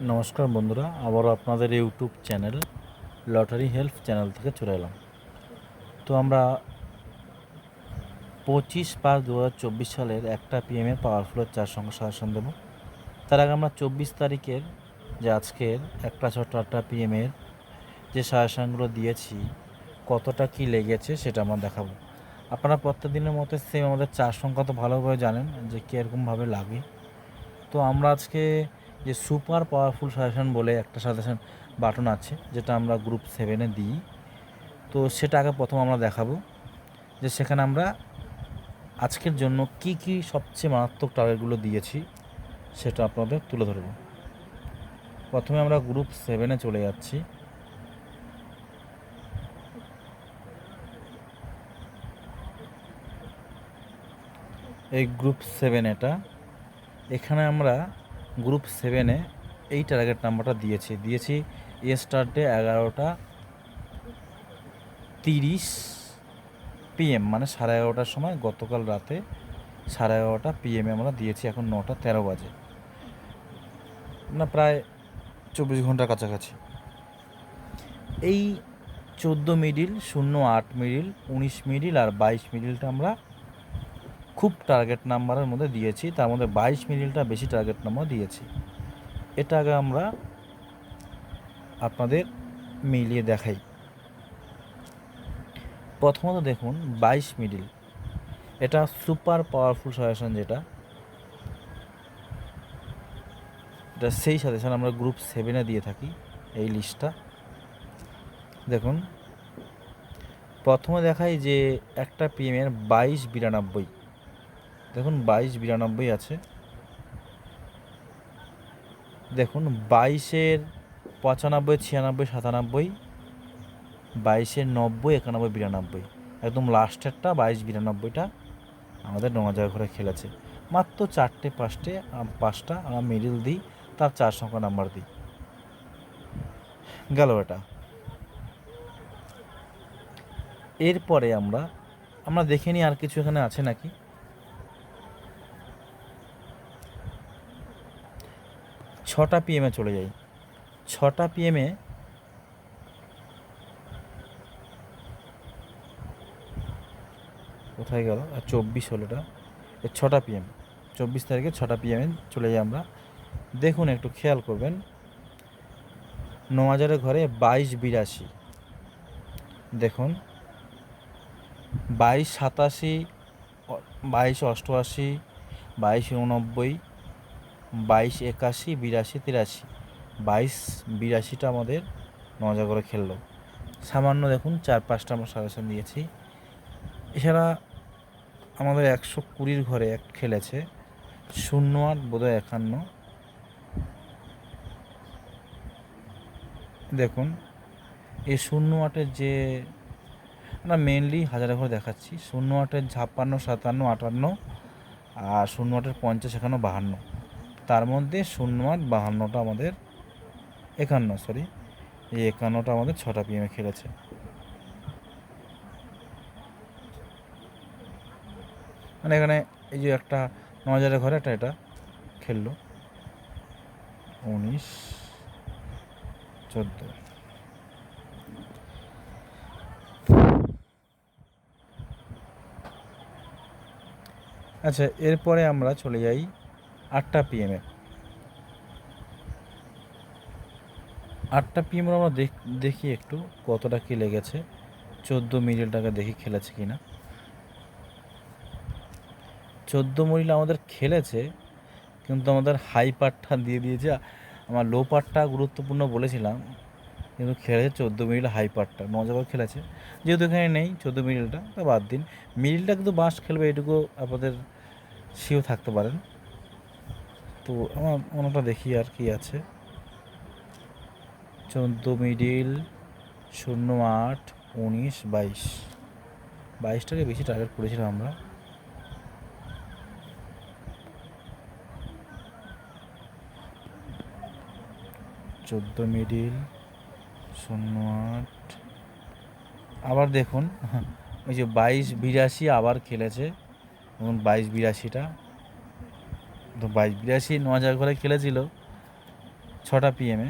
নমস্কার বন্ধুরা, আবারও আপনাদের YouTube channel lottery help channel থেকে চলে এলাম। তো আমরা পঁচিশ পাঁচ দু সালের একটা পিএমের পাওয়ারফুলের চার সংখ্যা সাজেশন দেবো। তার আগে আমরা চব্বিশ তারিখের যে আজকের একটা ছটা আটটা পিএমের যে সাজেশনগুলো দিয়েছি, কতটা কি লেগেছে সেটা আমরা দেখাবো। আপনারা প্রত্যেক দিনের মতো সেম আমাদের চার সংখ্যা তো ভালোভাবে জানেন যে কীরকমভাবে লাগে। তো আমরা আজকে যে সুপার পাওয়ারফুল সাজেশন বলে একটা সাজেশন বাটন আছে, যেটা আমরা গ্রুপ সেভেনে দিই। তো সেটা আগে প্রথম আমরা দেখাবো, যে সেখানে আমরা আজকের জন্য কি কি সবচেয়ে মারাত্মক টার্গেটগুলো দিয়েছি, সেটা আপনাদের তুলে ধরব। প্রথমে আমরা গ্রুপ সেভেনে চলে যাচ্ছি। এই গ্রুপ সেভেন এটা। এখানে আমরা গ্রুপ সেভেনে এই টার্গেট নাম্বারটা দিয়েছি। দিয়েছি এ ইয়েস্টারডে এগারোটা তিরিশ পিএম মানে সাড়ে এগারোটার সময় গতকাল রাতে সাড়ে এগারোটা পিএমে আমরা দিয়েছি, এখন নটা তেরো বাজে। না প্রায় চব্বিশ ঘণ্টার কাছাকাছি। এই চোদ্দ মিডিল শূন্য আট মিডিল উনিশ মিডিল আর বাইশ মিডিলটা আমরা খুব টার্গেট নাম্বারের মধ্যে দিয়েছি, তার মধ্যে বাইশ মিডিলটা বেশি টার্গেট নাম্বার দিয়েছি। এটা আগে আমরা আপনাদের মিলিয়ে দেখাই। প্রথমত দেখুন, বাইশ মিডিল। এটা সুপার পাওয়ারফুল সাজেশন যেটা। এটা সেই সাজেশন আমরা গ্রুপ সেভেনে দিয়ে থাকি, এই লিস্টটা দেখুন, প্রথমে দেখাই যে একটা পিএমের বাইশ বিরানব্বই। দেখুন বাইশ বিরানব্বই আছে। দেখুন বাইশের পঁচানব্বই, ছিয়ানব্বই, সাতানব্বই, বাইশের নব্বই, একানব্বই, বিরানব্বই। একদম লাস্টেরটা বাইশ বিরানব্বইটা আমাদের নজর ঘরে খেলেছে। মাত্র চারটে, পাঁচটে পাঁচটা আমরা মিডিল দিই, তার চার সংখ্যা নাম্বার দিই। গেল এটা এরপরে আমরা আমরা দেখে নিই আর কিছু এখানে আছে নাকি? ছটা পিএমে চলে যাই। ছটা পিএমে কোথায় গেল? আর চব্বিশ হলো এটা। এ ছটা পিএম চব্বিশ তারিখে ছটা পিএমে চলে যাই আমরা। দেখুন, একটু খেয়াল করবেন। নমাজারের ঘরে বাইশ বিরাশি। দেখুন। বাইশ সাতাশি, বাইশ অষ্টআশি, বাইশ উননব্বই বাইশ, একাশি, বিরাশি, তিরাশি। বাইশ, বিরাশিটা আমাদের মজা করে খেললো। সামান্য দেখুন, চার পাঁচটা আমরা সাজেশন দিয়েছি। এছাড়া আমাদের একশো কুড়ির ঘরে এক খেলেছে। শূন্য আট বোধহয় একান্ন। দেখুন, এই শূন্য আটের যে, আমরা মেনলি হাজারে ঘরে দেখাচ্ছি। শূন্য আটের ছাপ্পান্ন, সাতান্ন, আটান্ন, আর শূন্য আটের পঞ্চাশ, একান্ন, বাহান্ন। তার মধ্যে শূন্য আট বাহান্নটা আমাদের একান্ন সরি এই একান্নটা আমাদের ছটা পিএমে খেলেছে। মানে এখানে এই যে একটা ন হাজারের ঘরে একটা এটা খেললো। উনিশ, চোদ্দ। আচ্ছা এরপরে আমরা চলে যাই আটটা পিএমে আটটা পিএম আমরা দেখ- একটু কতটা কি লেগেছে। চোদ্দ মিডিলটাকে দেখি খেলেছে কি না। চোদ্দ মিডিল আমাদের খেলেছে, কিন্তু আমাদের হাই পার্টটা দিয়ে দিয়েছে। আমার লো পার্টটা গুরুত্বপূর্ণ বলেছিলাম, কিন্তু খেলেছে চোদ্দ মিডিল হাই পার্টটা নজবার খেলেছে। যেহেতু এখানে নেই চোদ্দ মিডিলটা তা বাদ দিন। মিডিলটা কিন্তু বাস খেলবে, এটুকু আপনাদের সিও থাকতে পারেন। তো আমার অন্যটা দেখি আর কি আছে। চোদ্দ মিডিল, শূন্য আট, উনিশ, বাইশ। বাইশটাকে বেশি টার্গেট করেছিলাম আমরা। চোদ্দ মিডিল, শূন্য আট। আবার দেখুন ওই যে বাইশ বিরাশি আবার খেলেছে। এবং বাইশ বিরাশিটা তো বাইশ, বিরাশি, ন হাজার করে খেলেছিল ছটা পিএমে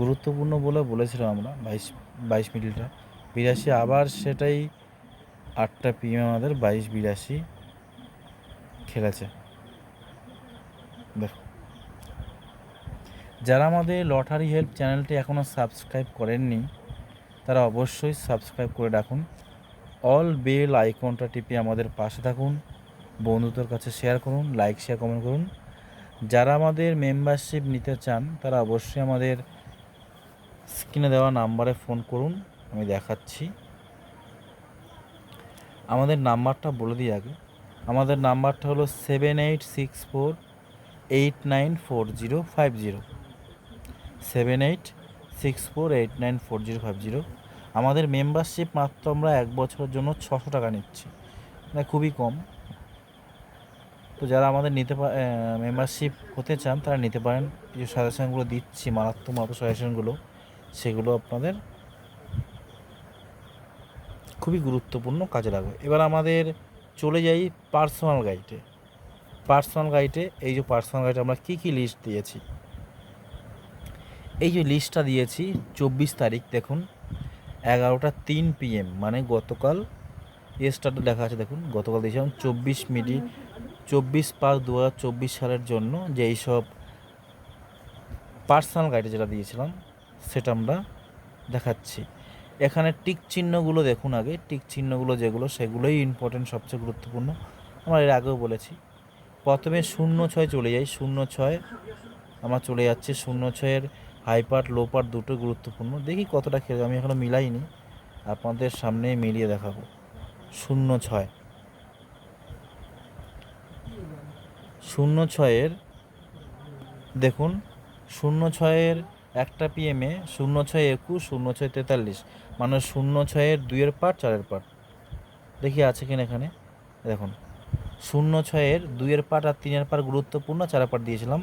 গুরুত্বপূর্ণ বলে বলেছিলাম আমরা, বাইশ বাইশ মিডিলটা বিরাশি আবার সেটাই আটটা পিএম আমাদের বাইশ, বিরাশি খেলেছে। দেখো। যারা আমাদের লটারি হেল্প চ্যানেলটি এখনও সাবস্ক্রাইব করেননি, তারা অবশ্যই সাবস্ক্রাইব করে রাখুন। অল বেল আইকনটা টিপে আমাদের পাশে থাকুন, বন্ধুদের কাছে শেয়ার করুন লাইক শেয়ার কমেন্ট করুন। যারা আমাদের মেম্বারশিপ নিতে চান, তারা অবশ্যই আমাদের স্ক্রিনে দেওয়া নাম্বারে ফোন করুন, আমি দেখাচ্ছি। আমাদের নাম্বারটা বলে দিই আগে। আমাদের নাম্বারটা হলো seven eight six four eight nine four zero five zero seven eight six four eight nine four zero five zero আমাদের মেম্বারশিপ মাত্র আমরা এক বছরের জন্য ছশো টাকা নিচ্ছি। মানে খুবই কম। তো যারা আমাদের নিতে মেম্বারশিপ হতে চান, তারা নিতে পারেন। যে সাজেশনগুলো দিচ্ছি, মারাত্মক মাত্র সাজেশনগুলো সেগুলো আপনাদের খুবই গুরুত্বপূর্ণ কাজে লাগবে। এবার আমাদের চলে যাই পার্সোনাল গাইডে পার্সোনাল গাইডে এই যে পার্সোনাল গাইডে আমরা কী কী লিস্ট দিয়েছি? এই যে লিস্টটা দিয়েছি, চব্বিশ তারিখ, দেখুন। এগারোটা তিন পিএম মানে গতকাল এ স্টারটা দেখা আছে, দেখুন, গতকাল দিয়েছিলাম চব্বিশ মিনিট চব্বিশ পাঁচ দু হাজার চব্বিশ সালের জন্য যে এইসব পার্সোনাল গাইডে যেটা দিয়েছিলাম, সেটা আমরা দেখাচ্ছি। এখানে টিক চিহ্নগুলো দেখুন আগে, টিক চিহ্নগুলো যেগুলো, সেগুলোই ইম্পর্টেন্ট সবচেয়ে গুরুত্বপূর্ণ। আমরা এর আগেও বলেছি। প্রথমে শূন্য ছয় চলে যাই, শূন্য ছয়, আমার চলে যাচ্ছে শূন্য ছয়ের হাই পার্ট লো পার্ট দুটো গুরুত্বপূর্ণ। দেখি কতটা খেলে, আমি এখনও মিলাইনি। আপনাদের সামনে মিলিয়ে দেখাবো। শূন্য ছয়। শূন্য ছয়ের, দেখুন, শূন্য ছয়ের একটা পিএমে শূন্য ছয় একুশ, শূন্য ছয় তেতাল্লিশ। মানে শূন্য ছয়ের দুইয়ের পার্ট চারের পার্ট দেখি আছে কিনা এখানে। দেখুন, শূন্য ছয়ের দুইয়ের পার্ট আর তিনের পার্ট গুরুত্বপূর্ণ, চারের পার্ট দিয়েছিলাম।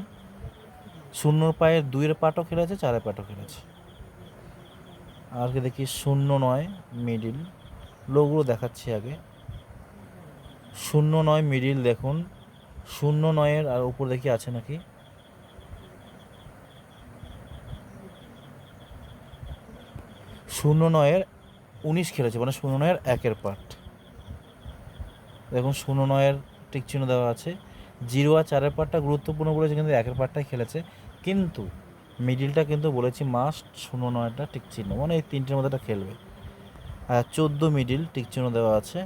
শূন্য পায়ের দুইয়ের পাটও খেলেছে, চারের পাটও খেলেছে। আর দেখি শূন্য নয় মিডিল। লোগুলো দেখাচ্ছি আগে। শূন্য নয় মিডিল দেখুন। শূন্য নয়ের আর উপর দেখি আছে নাকি? শূন্য নয়ের উনিশ খেলেছে মানে শূন্য নয়ের একের পার্ট দেখুন শূন্য নয়ের টিক চিহ্ন দেওয়া আছে। জিরো আর চারের পার্টটা গুরুত্বপূর্ণ বলেছে, কিন্তু একের পার্টটাই খেলেছে। কিন্তু মিডিলটা কিন্তু বলেছি মাস্ট শূন্য নয়টা টিক চিহ্ন মানে এই তিনটের মধ্যে একটা খেলবে। আর চোদ্দ মিডিল টিক চিহ্ন দেওয়া আছে।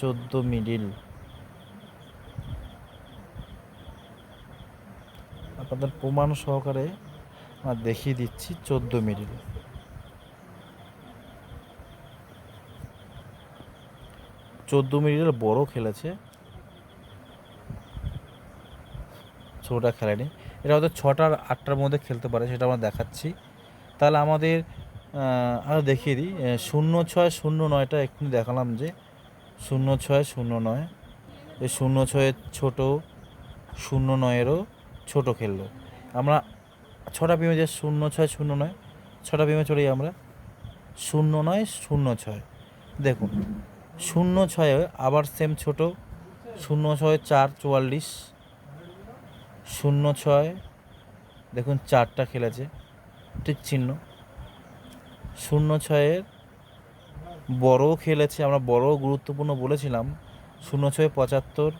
চোদ্দ মিডিল। আপনাদের প্রমাণ সহকারে দেখিয়ে দিচ্ছি চোদ্দ মিডিল। চোদ্দ মিনিটের বড় খেলেছে ছোটোটা খেলেনি এটা হয়তো ছটার আটটার মধ্যে খেলতে পারে, সেটা আমরা দেখাচ্ছি। তাহলে আমাদের আরও দেখিয়ে দিই শূন্য ছয় শূন্য নয়টা এক্ষুনি দেখালাম যে শূন্য ছয় শূন্য নয় এই শূন্য ছয়ের ছোটো শূন্য নয়েরও ছোটো খেললো। আমরা ছটা পিমে যে শূন্য ছয় শূন্য নয় ছটা পিমে যাই আমরা। শূন্য নয় শূন্য ছয় দেখুন শূন্য ছয়ে আবার সেম ছোট শূন্য ছয় চার চুয়াল্লিশ শূন্য ছয়। দেখুন, চারটা খেলেছে। ঠিক চিহ্ন। শূন্য ছয়ের বড়ও খেলেছে। আমরা বড় গুরুত্বপূর্ণ বলেছিলাম। শূন্য ছয় পঁচাত্তর।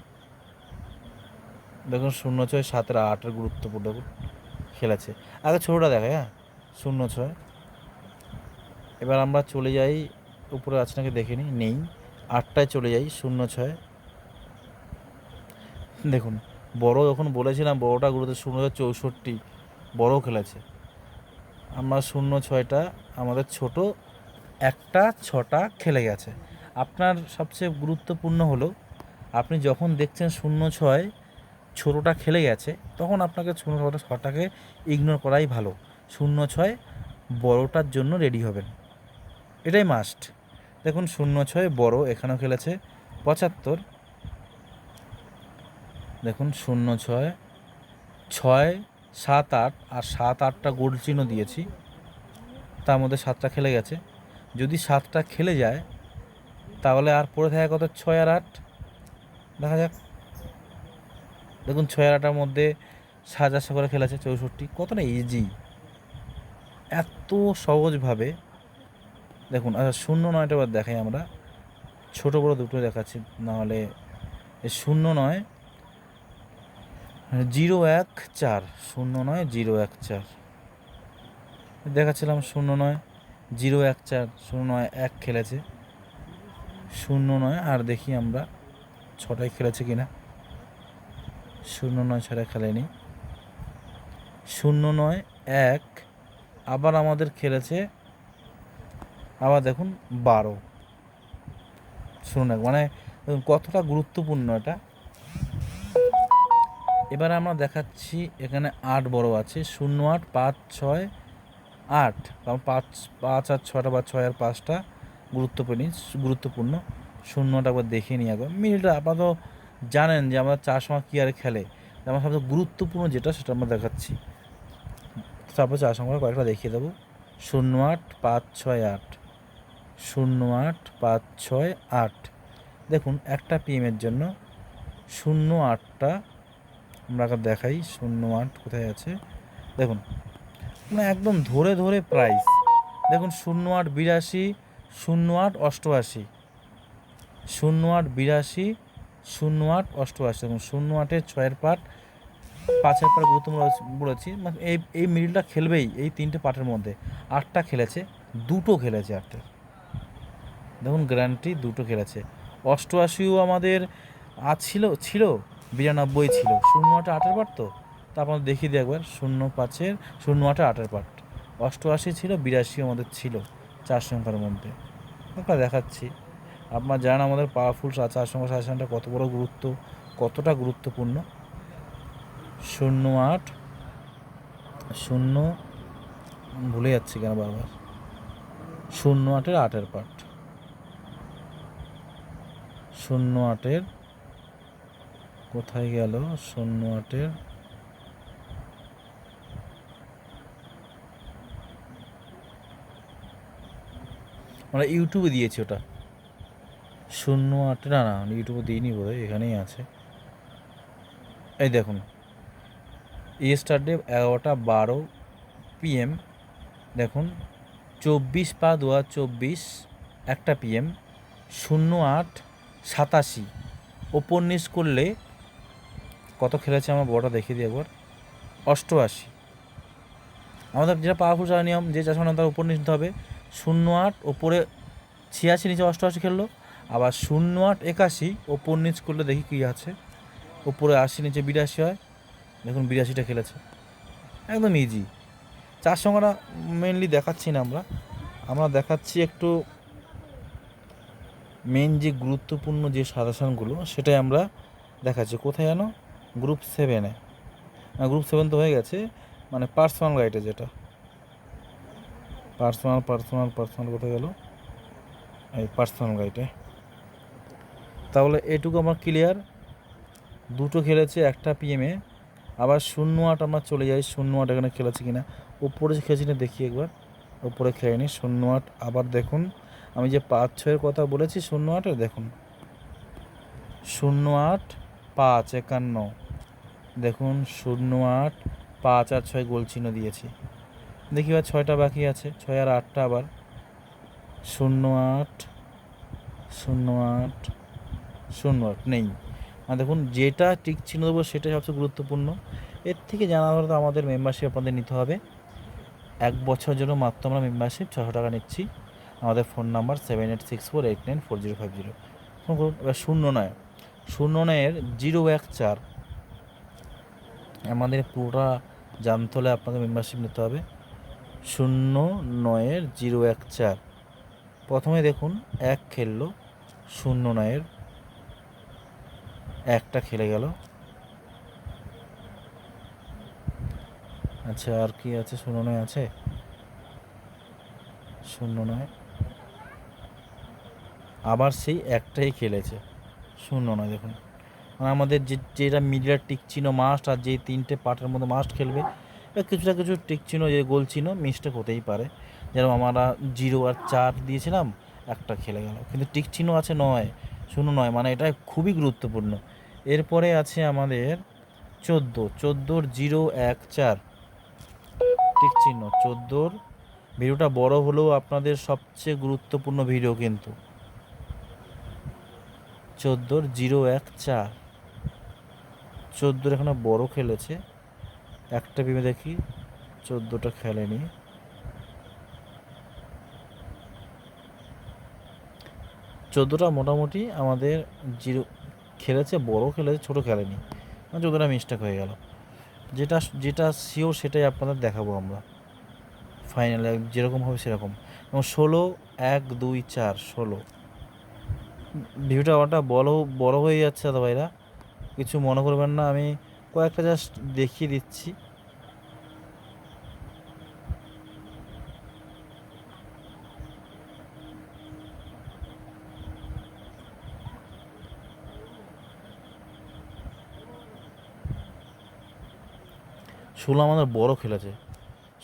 দেখুন, শূন্য ছয় সাতের আটের গুরুত্বপূর্ণ খেলেছে। আগে ছোটোটা দেখায় হ্যাঁ? শূন্য ছয়। এবার আমরা চলে যাই। উপরে আছে নাকি দেখে নিই নেই। আটটায় চলে যাই শূন্য ছয়। দেখুন বড় যখন বলেছিলাম, বড়টা গুরুত্ব শূন্য চৌষট্টি বড় খেলেছে। আমরা শূন্য ছয়টা, আমাদের ছোট একটা, ছটা খেলে গেছে। আপনার সবচেয়ে গুরুত্বপূর্ণ হলো, আপনি যখন দেখছেন শূন্য ছয় ছোটোটা খেলে গেছে, তখন আপনাকে শূন্য ছটা ছটাকে ইগনোর করাই ভালো। শূন্য ছয় বড়টার জন্য রেডি হবেন। এটাই মাস্ট দেখুন, শূন্য ছয় বড়, এখানেও খেলেছে। পঁচাত্তর দেখুন, শূন্য ছয় ছয়, সাত আট, আর সাত আটটা গোল্ড চিহ্ন দিয়েছি। তার মধ্যে সাতটা খেলে গেছে। যদি সাতটা খেলে যায়, তাহলে আর পড়ে থাকে কত ছয় আর আট। দেখা যাক। দেখুন, ছয় আর আটার মধ্যে সাত সাজা করে খেলেছে, চৌষট্টি। কতটা ইজি এত সহজভাবে, দেখুন আচ্ছা শূন্য নয়টা এবার দেখাই আমরা। ছোটো বড় দুটো দেখাচ্ছি, নাহলে শূন্য নয় জিরো এক চার, শূন্য নয়, জিরো এক চার। দেখাচ্ছিলাম শূন্য নয়, জিরো এক চার, শূন্য নয়, এক খেলেছে। শূন্য নয় আর দেখি আমরা ছটায় খেলেছে কিনা। শূন্য নয় ছটা খেলেনি। শূন্য নয়, এক, আবার আমাদের খেলেছে, আবার দেখুন বারো। শূন্য এক মানে কতটা গুরুত্বপূর্ণ এটা। এবারে আমরা দেখাচ্ছি, এখানে আট বড় আছে, শূন্য আট, পাঁচ ছয় আট। কারণ পাঁচ পাঁচ আর ছটা বা ছয় আর পাঁচটা গুরুত্বপূর্ণ গুরুত্বপূর্ণ। শূন্যটা একবার দেখে নিই একবার মিলটা আপাতত জানেন যে আমরা চার সময় কী আর খেলে। আমার সবচেয়ে গুরুত্বপূর্ণ যেটা, সেটা আমরা দেখাচ্ছি। তারপর চার সংখ্যা কয়েকটা দেখিয়ে দেবো। শূন্য আট, পাঁচ ছয় আট। শূন্য আট, পাঁচ ছয় আট। দেখুন, একটা পিএমের জন্য শূন্য আটটা আমরা দেখাই, শূন্য আট কোথায় আছে? দেখুন মানে একদম ধরে ধরে প্রাইস দেখুন, শূন্য আট বিরাশি, শূন্য আট অষ্টআশি। শূন্য আট বিরাশি, শূন্য আট অষ্টআশি। দেখুন, শূন্য আটের ছয়ের পাট, পাঁচের পাট গুরুত্বপূর্ণ বলেছি মানে এই এই মিডিলটা খেলবেই এই তিনটে পাটের মধ্যে। আটটা খেলেছে, দুটো খেলেছে আটটা। দেখুন গ্যারান্টি দুটো খেলেছে। অষ্টআশিও আমাদের আজ ছিল ছিল বিরানব্বই ছিল। শূন্য আটে আটের পাট তো? তারপর দেখিয়ে দিই একবার। শূন্য পাঁচের, শূন্য আটে আটের পাট। অষ্টআশি ছিল বিরাশি আমাদের ছিল চার সংখ্যার মধ্যে। আপনারা দেখাচ্ছি। আপনার জানেন আমাদের পাওয়ারফুল চার সংখ্যা সাজেশনটা কত বড় গুরুত্ব, কতটা গুরুত্বপূর্ণ? শূন্য আট, শূন্য ভুলে যাচ্ছি কেন বারবার? শূন্য আটের আটের পার্ট শূন্য আটের কোথায় গেল? শূন্য আটের আমরা ইউটিউবে দিয়েছি ওটা। শূন্য আট, না না ইউটিউবে দিইনি বোধ এখানেই আছে। এই দেখুন ইয়েস্টারডে এগারোটা বারো পিএম দেখুন, চব্বিশ পা দু হাজার চব্বিশ, একটা পিএম শূন্য আট, সাতাশি। ওপর করলে কত খেলেছে আমার বড়টা দেখিয়ে দিই একবার। অষ্টআশি। আমাদের যেটা পাওয়ারফুল চার নিয়ম, যে চাষ তার উপর নিতে হবে শূন্য আট ওপরে ছিয়াশি নিচে অষ্টআশি খেললো, আবার শূন্য আট একাশি, ওপর নিচ করলে দেখি কী আছে। ওপরে আশি, নিচে বিরাশি হয়। দেখুন বিরাশিটা খেলেছে। একদম ইজি চার সংখ্যাটা মেনলি দেখাচ্ছি না আমরা। আমরা দেখাচ্ছি একটু মেন যে গুরুত্বপূর্ণ যে সাজেশনগুলো, সেটাই আমরা দেখাচ্ছি। কোথায় জানো? গ্রুপ সেভেনে। গ্রুপ সেভেন তো হয়ে গেছে মানে পার্সোনাল গাইডে যেটা। পার্সোনাল পার্সোনাল পার্সোনাল কোথায় গেল? এই পার্সোনাল গাইডে তাহলে এটুকু আমার ক্লিয়ার দুটো খেলেছে, একটা পিএমে আবার শূন্য আট আমরা চলে যাই, শূন্য আট এখানে খেলেছে কিনা। ওপরে খেয়েছি না দেখি একবার। ওপরে খেয়ে শূন্য আট। আবার দেখুন, আমি যে পাঁচ ছয়ের কথা বলেছি, শূন্য আটের দেখুন। শূন্য আট, পাঁচ, একান্ন। দেখুন, শূন্য আট, পাঁচ আর ছয় গোল চিহ্ন দিয়েছি। দেখি এবার ছয়টা বাকি আছে, ছয় আর আটটা আবার। শূন্য আট শূন্য আট শূন্য আট, নেই। আর দেখুন, যেটা টিক চিহ্ন দেবো সেটাই সবচেয়ে গুরুত্বপূর্ণ। এর থেকে জানা হলো তো আমাদের মেম্বারশিপ আপনাদের নিতে হবে। এক বছরের জন্য মাত্র আমরা মেম্বারশিপ ছশো টাকা নিচ্ছি। আমাদের phone number seven eight six four eight nine four zero five zero phone করুন, এবার শূন্য নয়। শূন্য নয়ের জিরো এক চার। আমাদের পুরোটা জানতে হলে আপনাদের মেম্বারশিপ নিতে হবে। শূন্য নয়ের জিরো এক চার। প্রথমে দেখুন, এক খেললো, শূন্য নয়ের একটা খেলে গেল। আচ্ছা আর কি আছে? শূন্য নয় আছে? শূন্য নয়। আবার সেই একটাই খেলেছে। শূন্য নয়, দেখুন। মানে আমাদের যে, যেটা মিডিয়ার টিক চিহ্ন মাস্ট আর যে তিনটে পার্টের মধ্যে মাস্ট খেলবে কিছুটা কিছু টিক চিহ্ন, যে গোল চিহ্ন মিস্টেক হতেই পারে। যেরকম আমরা জিরো আর চার দিয়েছিলাম, একটা খেলে গেল। কিন্তু টিক চিহ্ন আছে নয়, শূন্য নয় মানে এটা খুবই গুরুত্বপূর্ণ। এরপরে আছে আমাদের চোদ্দ, চোদ্দোর জিরো এক, চার। ঠিক চিহ্ন, চোদ্দোর ভিডিওটা বড় হলেও আপনাদের সবচেয়ে গুরুত্বপূর্ণ ভিডিও কিন্তু। চোদ্দোর জিরো এক, চার। চোদ্দোর এখানে বড় খেলেছে। একটা বিমে দেখি চোদ্দোটা খেলেনি। চোদ্দোটা মোটামুটি আমাদের জিরো খেলেছে বড় খেলেছে, ছোট খেলেনি। মানে চোদ্দোটা মিস্টেক হয়ে গেল। যেটা যেটা শিওর সেটাই আপনাদের দেখাবো আমরা। ফাইনালে যেরকম হবে সেরকম। এবং ষোলো, এক, দুই, চার, ষোলো। ভিডিওটা ওটা বড় বড় হয়ে যাচ্ছে দাদা ভাইরা। কিছু মনে করবেন না, আমি কয়েকটা জাস্ট দেখিয়ে দিচ্ছি। ষোলো আমাদের বড় খেলেছে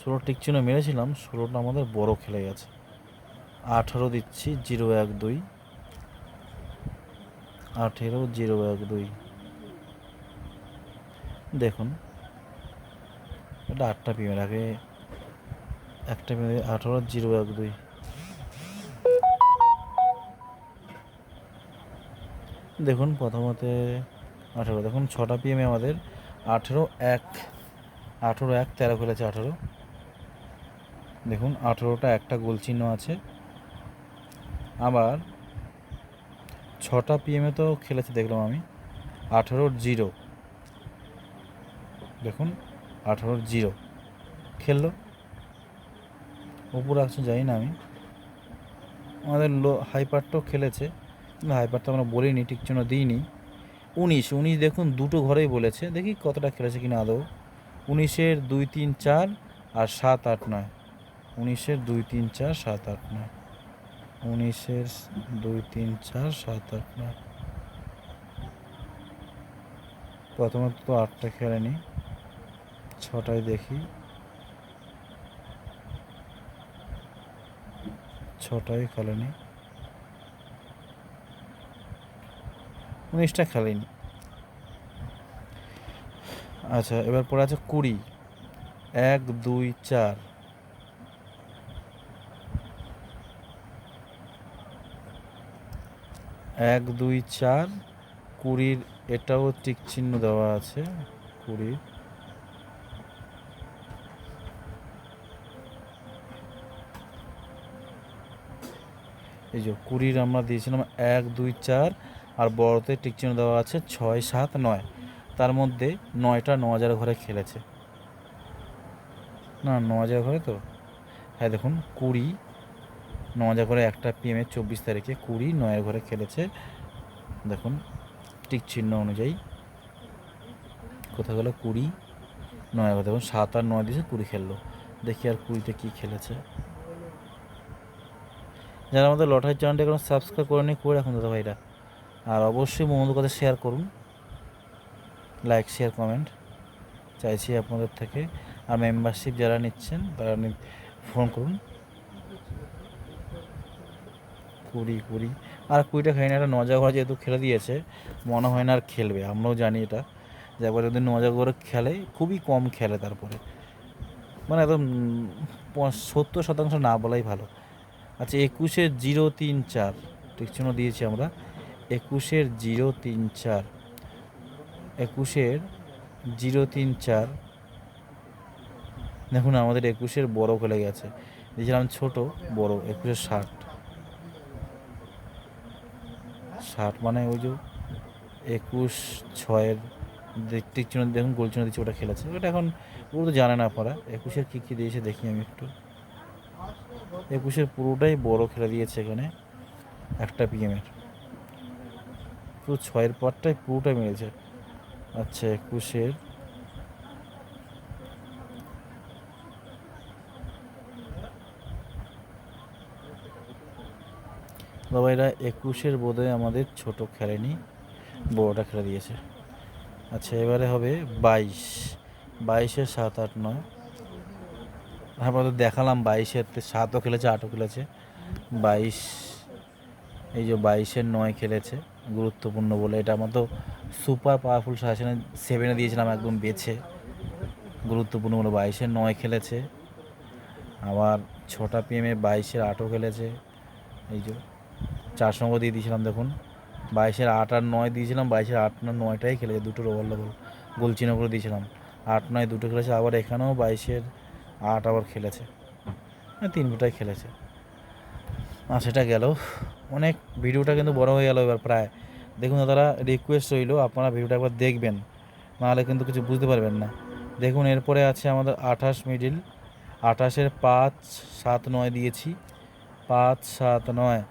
ষোলো টিক চিহ্ন মেরেছিলাম, ষোলোটা আমাদের বড় খেলে গেছে। আঠারো দিচ্ছি, জিরো এক দুই। আঠেরো, জিরো এক দুই। দেখুন। এটা আটটা পিমের, আগে একটা পিমে আঠারো, জিরো এক দুই। দেখুন প্রথমতে আঠেরো, দেখুন ছটা পিএমে আমাদের আঠেরো এক আঠেরো এক, তেরো খেলেছে আঠেরো। দেখুন আঠেরোটা একটা গোল চিহ্ন আছে। আবার ছটা পিএমে তো খেলেছে, দেখলাম আমি আঠেরোর জিরো। দেখুন আঠেরোর জিরো। খেললো। উপর আসছে যাই না আমি। আমাদের লো হাইপারটাও খেলেছে। হাইপার তো আমরা বলিনি, ঠিক জন্য দিইনি। উনিশ উনিশ দেখুন, দুটো ঘরেই বলেছে। দেখি কতটা খেলেছে কিনা আদৌ। উনিশের দুই, তিন, চার আর সাত, আট, নয়। উনিশের দুই, তিন, চার, সাত, আট, নয়। উনিশের দুই, তিন, চার, সাত, আট, নয়। প্রথমত তো আটটা খেলেনি। ছটায় দেখি। ছটায় খেলেনি উনিশটা খেলেনি আচ্ছা এবার পরে আছে কুড়ি। এক, দুই, চার। এক, দুই, চার। কুড়ির এটাও টিক চিহ্ন দেওয়া আছে। কুড়ির। এই যে কুড়ির আমরা দিয়েছিলাম এক, দুই, চার, আর বড়তে টিক চিহ্ন দেওয়া আছে ছয়, সাত, নয়। তার মধ্যে নয়টা ন হাজার ঘরে খেলেছে। না, ন হাজার ঘরে তো? হ্যাঁ দেখুন, কুড়ি, ন হাজার ঘরে একটা পিএমের চব্বিশ তারিখে কুড়ি, নয়ের ঘরে খেলেছে। দেখুন, টিক চিহ্ন অনুযায়ী কোথাও গেলো? কুড়ি, নয় ঘরে দেখুন, সাত আর নয় দিয়েছে, কুড়ি খেললো। দেখি আর কুড়িতে কী খেলেছে। যারা আমাদের লটারির চ্যানেলটা এখন সাবস্ক্রাইব করে নিয়ে করে রাখুন দাদা ভাইরা। আর অবশ্যই বন্ধুদের কাছে শেয়ার করুন। লাইক শেয়ার কমেন্ট চাইছি আপনাদের থেকে। আর মেম্বারশিপ যারা নিচ্ছেন, তারা ফোন করুন। কুড়ি কুড়ি। আর কুড়িটা খাই না একটা নজা ঘর যেহেতু খেলে দিয়েছে, মনে হয় না আর খেলবে, আমরাও জানি এটা। যে একবার যদি নজা করে খেলে, খুবই কম খেলে তারপরে। মানে একদম সত্তর শতাংশ না বলাই ভালো। আচ্ছা একুশের জিরো তিন চার, ঠিক দিয়েছি আমরা। একুশের জিরো তিন চার, একুশের জিরো তিন চার, দেখুন আমাদের একুশের বড় খেলে গেছে। দিয়েছিলাম ছোট, বড়, একুশের ষাট। ষাট মানে ওই যে একুশ ছয়ের চিহ্ন, দেখুন গোল দিচ্ছে ওটা খেলেছে। ওটা এখন ওগুলো তো জানে না আপনারা। একুশের কী কী দিয়েছে দেখি আমি একটু। একুশের পুরোটাই বড় খেলে দিয়েছে এখানে, একটা পিএমের পুরো ছয়ের পরটাই পুরোটাই মেরেছে। আচ্ছা একুশের। বাবা, এরা একুশের বোধহয় আমাদের ছোট খেলেনি, বড়টা খেলে দিয়েছে। আচ্ছা এবারে হবে বাইশ। বাইশের সাত, আট, নয়। তারপর তো দেখালাম বাইশের সাতও খেলেছে, আটও খেলেছে। বাইশ, এই যে বাইশের নয় খেলেছে, গুরুত্বপূর্ণ বলে। এটা আমার তো সুপার পাওয়ারফুল সাজেশনে সেভেনে দিয়েছিলাম, একদম বেছে। গুরুত্বপূর্ণ বলে বাইশের নয় খেলেছে। আবার ছটা পিএমে বাইশের আটও খেলেছে। এই যে চার সঙ্গ দিয়ে দিয়েছিলাম, দেখুন। বাইশের আট আর নয় দিয়েছিলাম, বাইশের আট না নয়টাই খেলেছে দুটো ওভার লেভেল গোল চিহ্ন করে দিয়েছিলাম। আট নয় দুটো খেলেছে, আবার এখানেও বাইশের আট আবার খেলেছে। মানে তিন গোটাই খেলেছে। আর সেটা গেল। অনেক ভিডিওটা কিন্তু বড় হয়ে গেল এবার প্রায়। দেখুন দাদারা রিকোয়েস্ট রইল, আপনারা ভিডিওটা একবার দেখবেন। নাহলে কিন্তু কিছু বুঝতে পারবেন না। দেখুন, এরপরে আছে আমাদের আঠাশ মিডিল আঠাশের পাঁচ, সাত, নয় দিয়েছি। পাঁচ, সাত, নয়।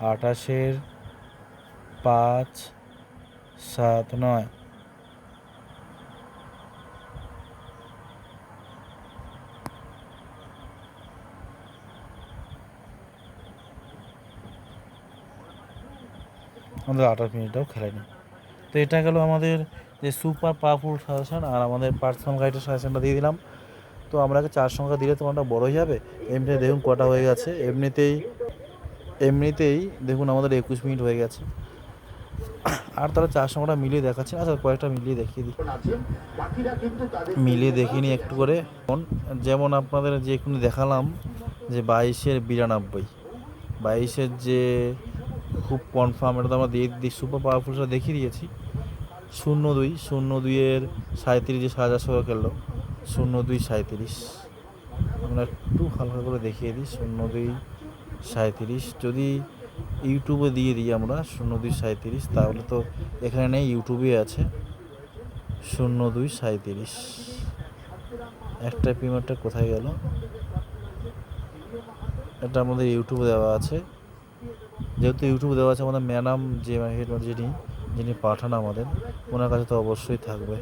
আঠাশের পাঁচ, সাত, নয়। আমাদের আঠাশ মিনিটটাও খেলেনি তো এটা গেল আমাদের যে সুপার পাওয়ারফুল সাজেশন আর আমাদের পার্সোনাল গাইডের সাজেশনটা দিয়ে দিলাম। তো আমরাকে চার সংখ্যা দিলে তোমারটা বড় হয়ে যাবে। এমনিতে দেখুন কটা হয়ে গেছে। এমনিতেই এমনিতেই দেখুন আমাদের একুশ মিনিট হয়ে গেছে। আর তারা চার সংখ্যাটা মিলিয়ে দেখাচ্ছে। আচ্ছা কয়েকটা মিলিয়ে দেখিয়ে দিই। মিলিয়ে দেখিনি একটু করে। যেমন- আপনাদের যে এক্ষুনি দেখালাম যে বাইশের বিরানব্বই, বাইশের যে খুব কনফার্ম এটা তো আমরা দিয়ে সুপার পাওয়ারফুলটা দেখিয়ে দিয়েছি। শূন্য দুই, শূন্য দুইয়ের সাঁত্রিশ যে সাড়ে চারশো খেললো, শূন্য দুই সাঁত্রিশ আমরা একটু হালকা করে দেখিয়ে দিই, শূন্য দুই সাঁত্রিশ যদি ইউটিউবে দিয়ে দিই আমরা, শূন্য দুই সাঁত্রিশ তাহলে তো এখানে নেই ইউটিউবে আছে। শূন্য দুই সাঁত্রিশ একটা পেমেন্টটা কোথায় গেল? এটা আমাদের ইউটিউবে দেওয়া আছে। যেহেতু ইউটিউবে দেওয়া আছে আমাদের ম্যাডাম যে হেড যিনি যিনি পাঠান আমাদের, ওনার কাছে তো অবশ্যই থাকবে।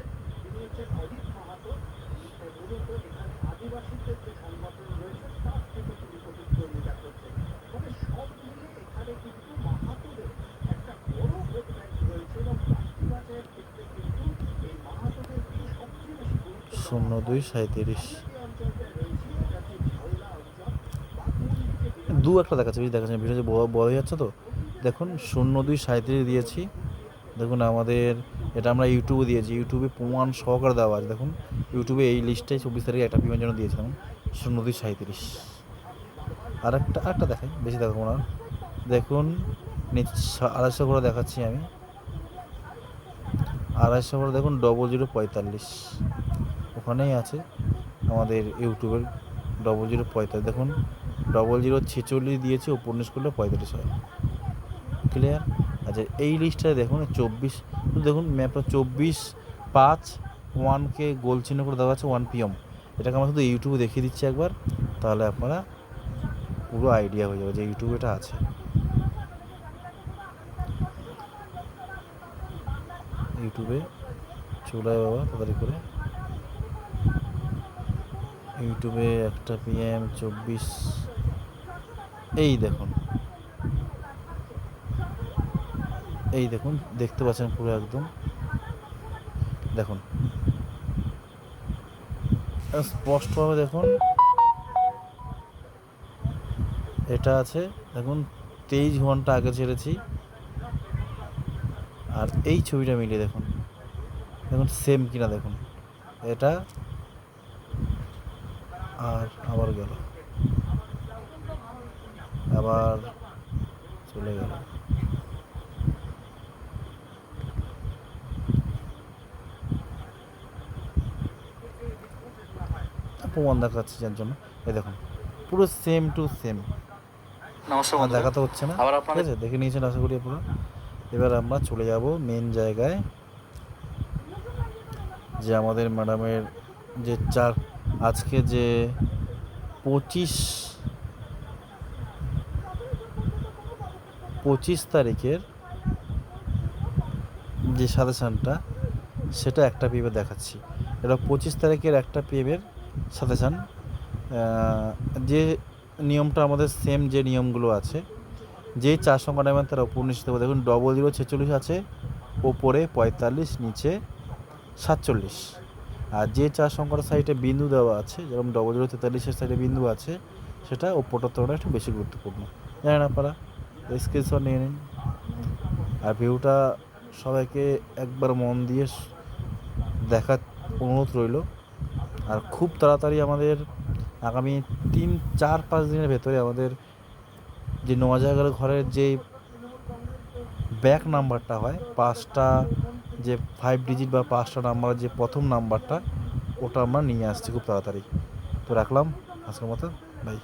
শূন্য দুই সাঁত্রিশ দু একটা দেখাচ্ছে, বেশি দেখাচ্ছে ভিডিও বড় হয়ে যাচ্ছে তো। দেখুন, শূন্য দুই সাঁত্রিশ দিয়েছি। দেখুন, আমাদের এটা আমরা ইউটিউবে দিয়েছি। ইউটিউবে প্রমাণ সহকারে দেওয়া আছে। দেখুন ইউটিউবে এই লিস্টটাই চব্বিশ তারিখে একটা পিমের জন্য দিয়েছিলাম শূন্য দুই সাঁত্রিশ আর একটা আরেকটা দেখাই, বেশি দেখাবো না। দেখুন আড়াইশো করে দেখাচ্ছি আমি। আড়াইশো করে, দেখুন ডবল জিরো পঁয়তাল্লিশ। ওখানেই আছে আমাদের ইউটিউবের ডবল জিরো পঁয়তাল্লিশ। দেখুন ডবল জিরো ছেচল্লিশ দিয়েছে পূর্ণেশ করলে পঁয়তাল্লিশ হয়। ক্লিয়ার আচ্ছা এই লিস্টটা দেখুন চব্বিশ দেখুন ম্যাপটা চব্বিশ, পাঁচ ওয়ানকে গোল চিহ্ন করে দেওয়া আছে ওয়ান পিএম এটাকে আমরা শুধু ইউটিউবে দেখিয়ে দিচ্ছি একবার, তাহলে আপনারা পুরো আইডিয়া হয়ে যাবে যে ইউটিউবে এটা আছে। ইউটিউবে চলে বাবা, তাড়াতাড়ি করে। ইউটিউবে একটা পিএম চব্বিশ এই দেখুন। এই দেখুন, দেখতে পাচ্ছেন পুরো একদম। দেখুন। স্পষ্টভাবে দেখুন, এটা আছে, দেখুন, তেইশ ঘণ্টা আগে ছেড়েছি। আর এই ছবিটা মিলিয়ে দেখুন। দেখুন সেম কিনা দেখুন। এটা আর আবার গেল। আবার চলে গেল। প্রমাণ দেখাচ্ছি যার জন্য। এই দেখুন পুরো সেম টু সেম নমস্কার দেখাতে হচ্ছে না। আবার ঠিক আছে দেখে নিয়েছেন আশা করি আপনারা। এবার আমরা চলে যাব মেন জায়গায় যে আমাদের ম্যাডামের যে চার আজকে যে পঁচিশ পঁচিশ তারিখের যে সাজেশানটা, সেটা একটা পিএমে দেখাচ্ছি। এটা পঁচিশ তারিখের একটা পিএমের সাজেশান। যে নিয়মটা আমাদের সেম যে নিয়মগুলো আছে, যে চার সংখ্যা নেবেন তার নিচে দেবো। দেখুন ডবল জিরো ছেচল্লিশ আছে, ওপরে পঁয়তাল্লিশ, নিচে সাতচল্লিশ। আর যে চার সংখ্যার সাইডে বিন্দু দেওয়া আছে, যেরকম ডবল জিরো তেতাল্লিশের সাইডে বিন্দু আছে, সেটা ওপরটার তুলনায় একটু বেশি গুরুত্বপূর্ণ। জানেন আপনারা? স্ক্রিনশট নিয়ে নিন। আর ভিউটা সবাইকে একবার মন দিয়ে দেখার অনুরোধ রইল। আর খুব তাড়াতাড়ি আমাদের আগামী তিন, চার, পাঁচ দিনের ভেতরে আমাদের যে নজাগর ঘরের যে ব্যাক নাম্বারটা হয়, পাঁচটা যে ফাইভ ডিজিট বা পাঁচটা নাম্বার যে প্রথম নাম্বারটা, ওটা আমরা নিয়ে আসছি খুব তাড়াতাড়ি। তো রাখলাম, আজকের মতো বাই